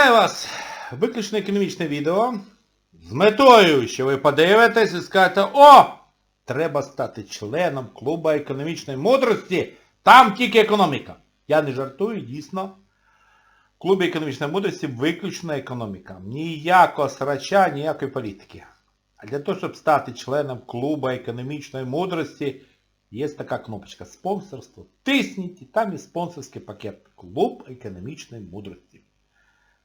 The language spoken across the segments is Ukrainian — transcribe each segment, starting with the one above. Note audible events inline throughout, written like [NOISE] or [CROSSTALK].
Вітаю вас! Виключно економічне відео. З метою, що ви подивитесь і скажете, о! Треба стати членом клубу економічної мудрості. Там тільки економіка. Я не жартую, дійсно. В клубі економічної мудрості виключно економіка. Ніякого срача, ніякої політики. А для того, щоб стати членом клубу економічної мудрості, є така кнопочка спонсорство. Тисніть, і там є спонсорський пакет. Клуб економічної мудрості.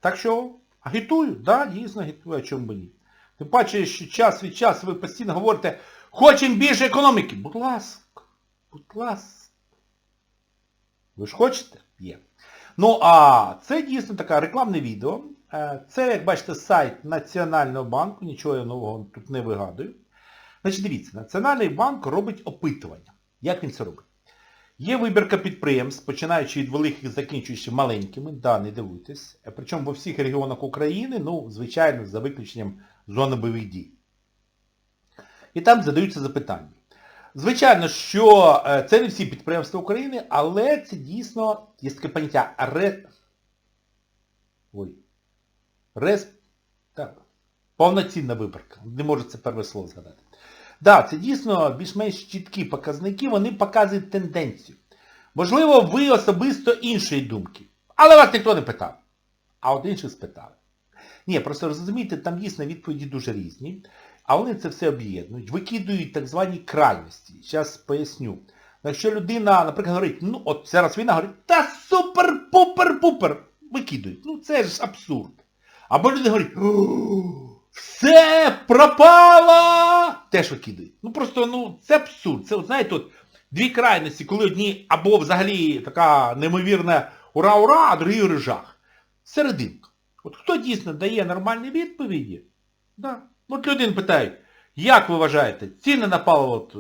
Так що, агітую, да, дійсно агітую, а чому б ні. Тим паче, що час від часу ви постійно говорите, хочемо більше економіки. Будь ласка, будь ласка. Ви ж хочете? Є. Ну, а це дійсно таке рекламне відео. Е, Це, як бачите, сайт Національного банку, нічого я нового тут не вигадую. Значить, дивіться, Національний банк робить опитування. Як він це робить? Є вибірка підприємств, починаючи від великих і закінчуючи маленькими, да, не дивуйтесь. Е, Причому во всіх регіонах України, ну, звичайно, за виключенням зони бойових дій. І там задаються запитання. Звичайно, що е, це не всі підприємства України, але це дійсно є таке поняття ре... Ой. Рес... Так. Повноцінна виборка. Не можу це перше слово згадати. Да, це дійсно більш-менш чіткі показники, вони показують тенденцію. Можливо, ви особисто іншої думки. Але вас ніхто не питав. А от інших спитали. Ні, просто розумієте, там дійсно відповіді дуже різні. А вони це все об'єднують, викидують так звані крайності. Зараз поясню. Якщо людина, наприклад, говорить, ну от зараз війна говорить, та супер-пупер-пупер, викидують. Ну це ж абсурд. Або люди говорять, все пропало! Теж викидають. Ну просто, ну, це абсурд. Це, знаєте, от дві крайності, коли одні або взагалі така неймовірна ура-ура, а другі рижах. Серединка. От хто дійсно дає нормальні відповіді? Да. От людин питають, як ви вважаєте, ціни на паливо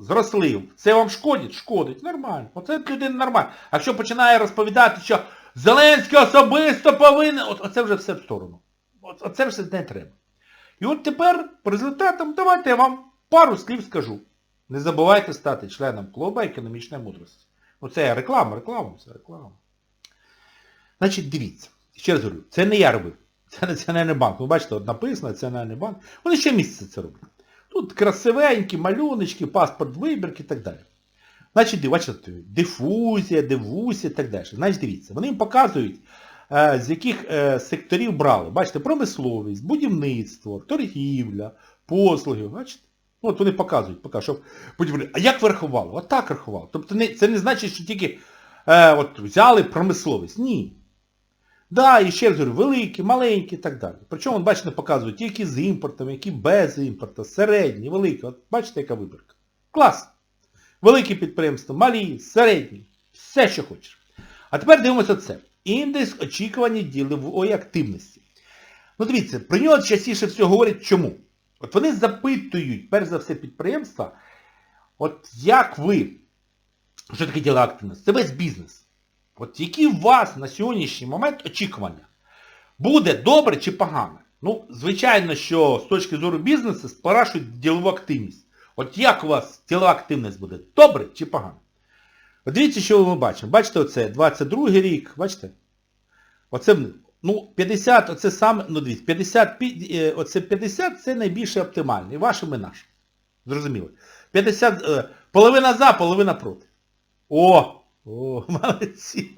зросли, це вам шкодить? Шкодить. Нормально. Оце людина нормально. А якщо починає розповідати, що Зеленський особисто повинен, от, оце вже все в сторону. Оце все не треба. І от тепер по результатам давайте я вам пару слів скажу. Не забувайте стати членом клубу економічної мудрості. Ну це реклама, реклама, це реклама. Значить, дивіться. Ще раз говорю, це не я робив. Це Національний банк. Ви бачите, от написано Національний банк. Вони ще місяця це роблять. Тут красивенькі, малюночки, паспорт вибірки і так далі. Значить, бачите, дифузія, дивусія і так далі. Значить, дивіться, вони їм показують, з яких е, секторів брали. Бачите, промисловість, будівництво, торгівля, послуги. Бачите? Ну, От вони показують, що а як ви рахували? От так рахували. Тобто не, це не значить, що тільки е, от, взяли промисловість. Ні. Да, і ще раз говорю, великі, маленькі і так далі. Причому, бачите, показують, які з імпортом, які без імпорту, середні, великі. От бачите, яка вибірка. Клас. Великі підприємства, малі, середні. Все, що хочеш. А тепер дивимося це. Індекс очікування ділової активності. Ну дивіться, про нього частіше всього говорять чому. От вони запитують, перш за все, підприємства, от як ви, що таке ділова активності? Це весь бізнес. От які у вас на сьогоднішній момент очікування? Буде добре чи погано? Ну, звичайно, що з точки зору бізнесу спорашують ділову активність. От як у вас ділова активність буде? Добре чи погано? От дивіться, що ми бачимо. Бачите, оце 22 рік, бачите? Оце, ну, 50, оце саме, ну дивіться, 50, е, оце 50 це найбільше оптимальне. І вашим, і нашим. Зрозуміло. 50, е, половина за, половина проти. О! О, [LAUGHS] молодці.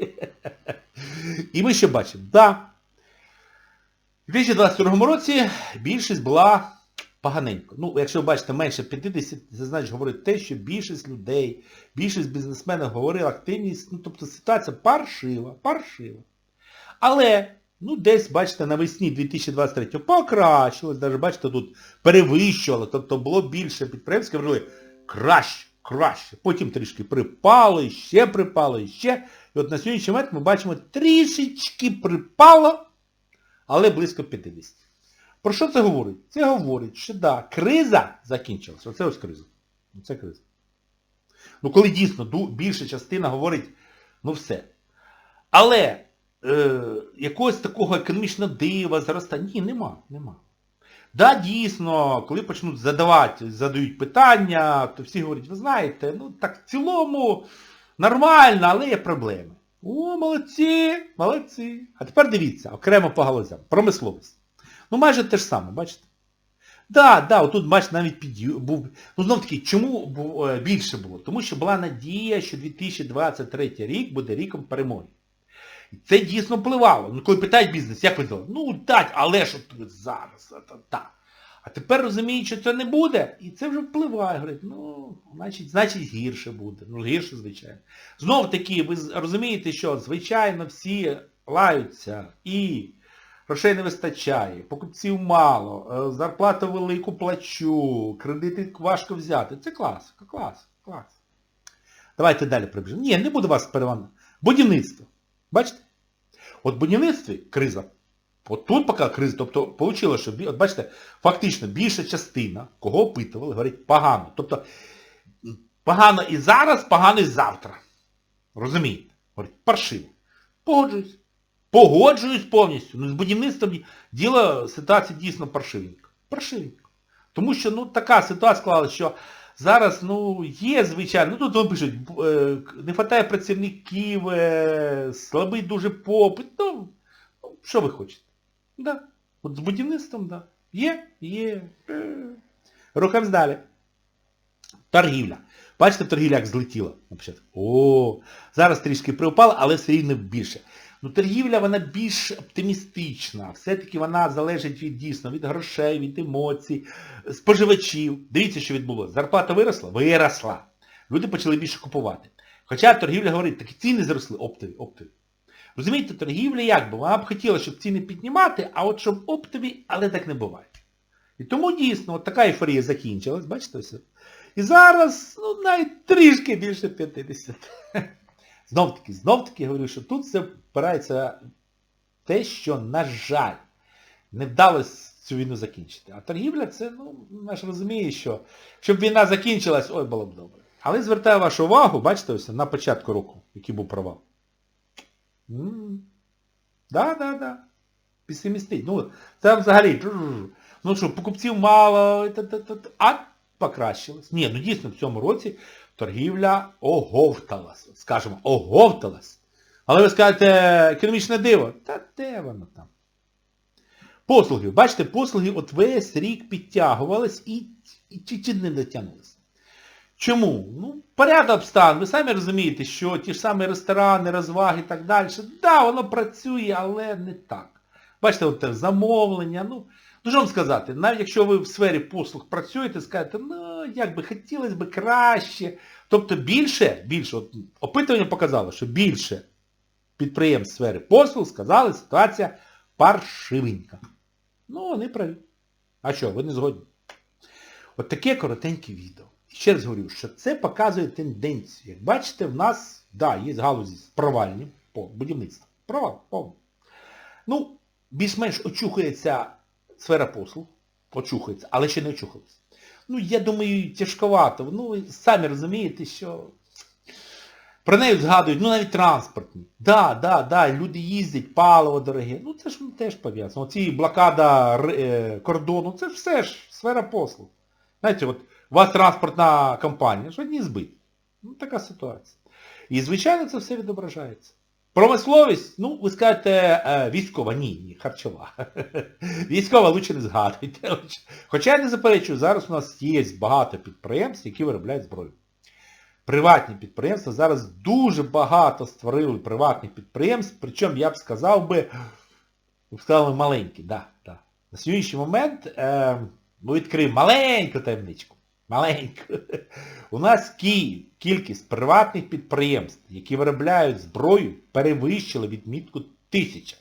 І ми ще бачимо, да, в 2022 році більшість була поганенько. Ну, якщо ви бачите менше 50, це значить говорить те, що більшість людей, більшість бізнесменів говорила активність, ну тобто ситуація паршива, паршива. Але, ну десь, бачите, навесні 2023 покращилось, навіть бачите, тут перевищувало, тобто було більше підприємств, говорили краще краще. Потім трішки припало, ще припало, ще. І от на сьогоднішній момент ми бачимо, трішечки припало, але близько 50. Про що це говорить? Це говорить, що да, криза закінчилася. Оце ось криза. Оце криза. Ну коли дійсно більша частина говорить, ну все. Але е, якогось такого економічного дива, зростання, ні, нема, нема. Да, дійсно, коли почнуть задавати, задають питання, то всі говорять, ви знаєте, ну так в цілому нормально, але є проблеми. О, молодці, молодці. А тепер дивіться, окремо по галузям. Промисловість. Ну майже те ж саме, бачите? Да, да, отут, бачите, навіть під'ю... був. Ну знов таки, чому е, більше було? Тому що була надія, що 2023 рік буде ріком перемоги. І це дійсно впливало. Ну коли питають бізнес, як ви думали? Ну так, але ж от зараз, та, та. А тепер розуміють, що це не буде, і це вже впливає. Говорять, ну, значить, значить гірше буде. Ну, гірше, звичайно. Знов таки, ви розумієте, що, звичайно, всі лаються і грошей не вистачає, покупців мало, е, зарплату велику плачу, кредити важко взяти. Це класика, клас, клас. Давайте далі прибіжимо. Ні, не буду вас перевантажувати. Будівництво. Бачите? От в будівництві криза. От тут поки криза, тобто вийшло, що, от бачите, фактично більша частина, кого опитували, говорить погано. Тобто погано і зараз, погано і завтра. Розумієте? Говорить, паршиво. Погоджуюсь. Погоджуюсь повністю. Ну, з будівництвом діло ситуація дійсно паршивенька. Паршивенька. Тому що ну, така ситуація склалася, що зараз ну, є, звичайно, ну тут вони пишуть, е, не вистачає працівників, е, слабий дуже попит. Ну, ну, що ви хочете? Да. От з будівництвом, да. Є, є. Е. Рухаємось далі. Торгівля. Бачите, торгівля як злетіла. О, зараз трішки приупала, але все рівно більше. Ну, торгівля, вона більш оптимістична. Все-таки вона залежить від дійсно, від грошей, від емоцій, споживачів. Дивіться, що відбулося. Зарплата виросла? Виросла. Люди почали більше купувати. Хоча торгівля говорить, такі ціни зросли оптові, оптові. Розумієте, торгівля як би? Вона б хотіла, щоб ціни піднімати, а от щоб оптові, але так не буває. І тому дійсно, от така ейфорія закінчилась, бачите все. І зараз, ну, навіть трішки більше 50. Знов таки, знов таки говорю, що тут все впирається те, що, на жаль, не вдалося цю війну закінчити. А торгівля це, ну, наш розуміє, що щоб війна закінчилась, ой, було б добре. Але звертаю вашу увагу, бачите, ось на початку року, який був провал. Да, да, да. Песимістично. Ну, це взагалі. Ну що, покупців мало, а покращилось. Ні, ну дійсно в цьому році торгівля оговталась. Скажемо, оговталась. Але ви скажете, економічне диво. Та де воно там? Послуги. Bачите, послуги от весь рік підтягувались і, чуть-чуть не дотягнулись. Чому? Ну, порядок обстан. Ви самі розумієте, що ті ж самі ресторани, розваги і так далі. Да, воно працює, але не так. Бачите, от те замовлення, ну, ну що вам сказати, навіть якщо ви в сфері послуг працюєте, скажете, ну, як би хотілося б краще. Тобто більше, більше, от, опитування показало, що більше підприємств сфери послуг сказали, ситуація паршивенька. Ну, вони праві. А що, ви не згодні? От таке коротеньке відео. І ще раз говорю, що це показує тенденцію. Як бачите, в нас, да, є галузі провальні по будівництву. Провал, повний. Ну, більш-менш очухається сфера послуг, очухається, але ще не очухалась. Ну, я думаю, тяжковато. Ну, ви самі розумієте, що про неї згадують, ну навіть транспортні. Да, да, да, люди їздять, паливо дороге. Ну це ж теж пов'язано. Оці блокада е, кордону, це ж все ж сфера послуг. Знаєте, от у вас транспортна компанія, ж одні збиті. Ну, така ситуація. І, звичайно, це все відображається. Промисловість, ну, ви скажете, е, військова, ні, ні, харчова. [LAUGHS] Військова лучше не згадуйте. Хоча я не заперечую, зараз у нас є багато підприємств, які виробляють зброю. Приватні підприємства, зараз дуже багато створили приватних підприємств, причому я б сказав би, ви б сказали маленькі, да, да. На сьогоднішній момент е, ми відкриємо маленьку таємничку. Маленьку. У нас Київ, кількість приватних підприємств, які виробляють зброю, перевищила відмітку тисяча.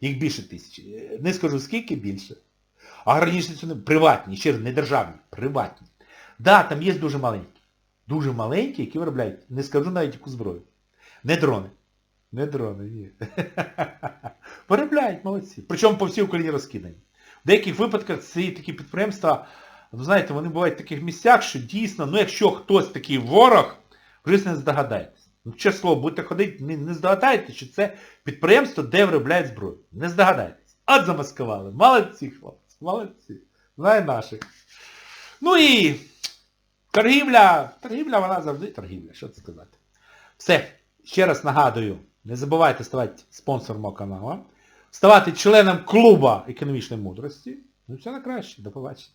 Їх більше тисячі. Не скажу скільки більше. А раніше це приватні, ще не державні, приватні. Так, да, там є дуже маленькі. Дуже маленькі, які виробляють, не скажу навіть яку зброю. Не дрони. Не дрони, ні. [LAUGHS] Виробляють, молодці. Причому по всій Україні розкидані. В деяких випадках ці такі підприємства, ну знаєте, вони бувають в таких місцях, що дійсно, ну якщо хтось такий ворог, ви не здогадаєтесь. Ну, чесно слово, будете ходити, не, не здогадаєтесь, що це підприємство, де виробляють зброю. Не здогадаєтесь. От замаскували. Молодці, хлопці, молодці. Знає наших. Ну і торгівля, торгівля, вона завжди торгівля, що це сказати. Все. ще раз нагадую, не забувайте ставати спонсором мого каналу, ставати членом клуба економічної мудрості. Ну все на краще. До побачення.